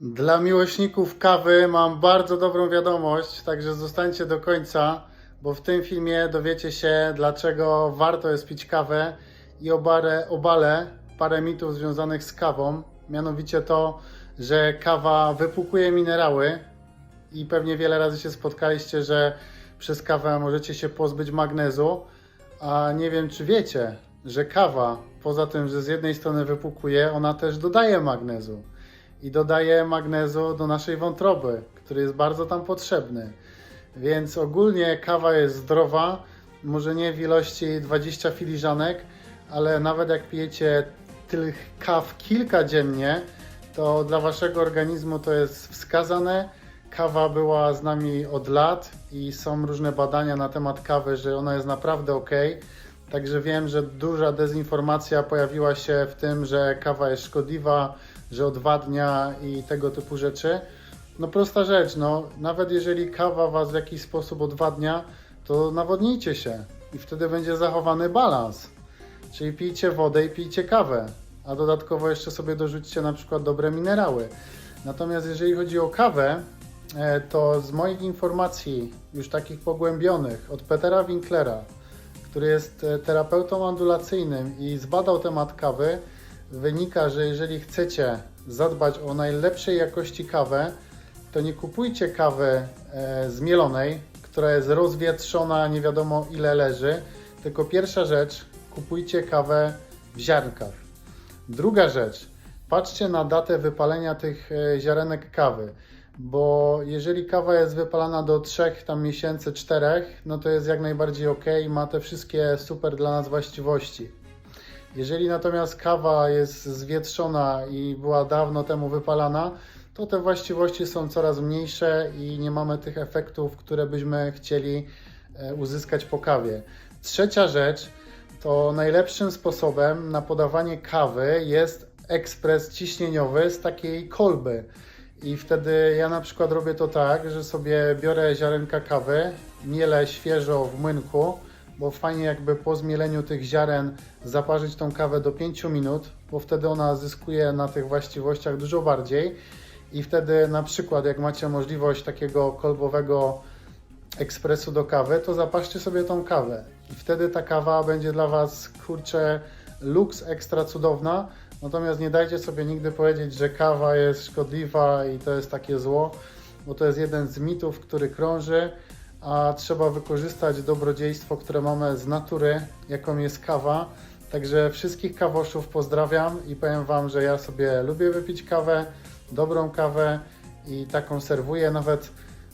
Dla miłośników kawy mam bardzo dobrą wiadomość, także zostańcie do końca, bo w tym filmie dowiecie się, dlaczego warto jest pić kawę i obalę, obalę parę mitów związanych z kawą. Mianowicie to, że kawa wypłukuje minerały i pewnie wiele razy się spotkaliście, że przez kawę możecie się pozbyć magnezu, a nie wiem czy wiecie, że kawa poza tym, że z jednej strony wypłukuje, ona też dodaje magnezu i dodaje magnezu do naszej wątroby, który jest bardzo tam potrzebny. Więc ogólnie kawa jest zdrowa, może nie w ilości 20 filiżanek, ale nawet jak pijecie tych kaw kilka dziennie, to dla waszego organizmu to jest wskazane. Kawa była z nami od lat i są różne badania na temat kawy, że ona jest naprawdę ok. Także wiem, że duża dezinformacja pojawiła się w tym, że kawa jest szkodliwa, że odwadnia i tego typu rzeczy. No prosta rzecz, no nawet jeżeli kawa Was w jakiś sposób odwadnia, to nawodnijcie się i wtedy będzie zachowany balans. Czyli pijcie wodę i pijcie kawę, a dodatkowo jeszcze sobie dorzućcie na przykład dobre minerały. Natomiast jeżeli chodzi o kawę, e, to z moich informacji już takich pogłębionych od Petera Winklera, który jest e, terapeutą ondulacyjnym i zbadał temat kawy, wynika, że jeżeli chcecie zadbać o najlepszej jakości kawę, to nie kupujcie kawy e, zmielonej, która jest rozwietrzona, nie wiadomo ile leży, tylko pierwsza rzecz, kupujcie kawę w ziarnkach. Druga rzecz, patrzcie na datę wypalenia tych e, ziarenek kawy, bo jeżeli kawa jest wypalana do 3 tam miesięcy, 4, no to jest jak najbardziej ok, ma te wszystkie super dla nas właściwości. Jeżeli natomiast kawa jest zwietrzona i była dawno temu wypalana, to te właściwości są coraz mniejsze i nie mamy tych efektów, które byśmy chcieli e, uzyskać po kawie. Trzecia rzecz to najlepszym sposobem na podawanie kawy jest ekspres ciśnieniowy z takiej kolby. I wtedy ja na przykład robię to tak, że sobie biorę ziarenka kawy, mielę świeżo w młynku, bo fajnie jakby po zmieleniu tych ziaren zaparzyć tą kawę do 5 minut, bo wtedy ona zyskuje na tych właściwościach dużo bardziej. I wtedy na przykład jak macie możliwość takiego kolbowego ekspresu do kawy, to zapaszcie sobie tą kawę. I wtedy ta kawa będzie dla Was, kurczę, luks ekstra cudowna. Natomiast nie dajcie sobie nigdy powiedzieć, że kawa jest szkodliwa i to jest takie zło, bo to jest jeden z mitów, który krąży, a trzeba wykorzystać dobrodziejstwo, które mamy z natury, jaką jest kawa. Także wszystkich kawoszów pozdrawiam i powiem Wam, że ja sobie lubię wypić kawę, dobrą kawę i taką serwuję. Nawet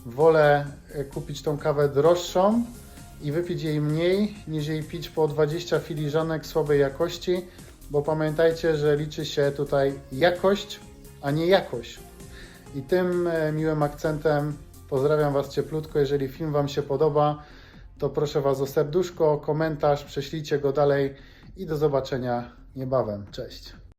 wolę e, kupić tą kawę droższą i wypić jej mniej, niż jej pić po 20 filiżanek słabej jakości, bo pamiętajcie, że liczy się tutaj jakość, a nie jakość. I tym e, miłym akcentem pozdrawiam Was cieplutko. Jeżeli film Wam się podoba, to proszę Was o serduszko, komentarz, prześlijcie go dalej i do zobaczenia niebawem. Cześć.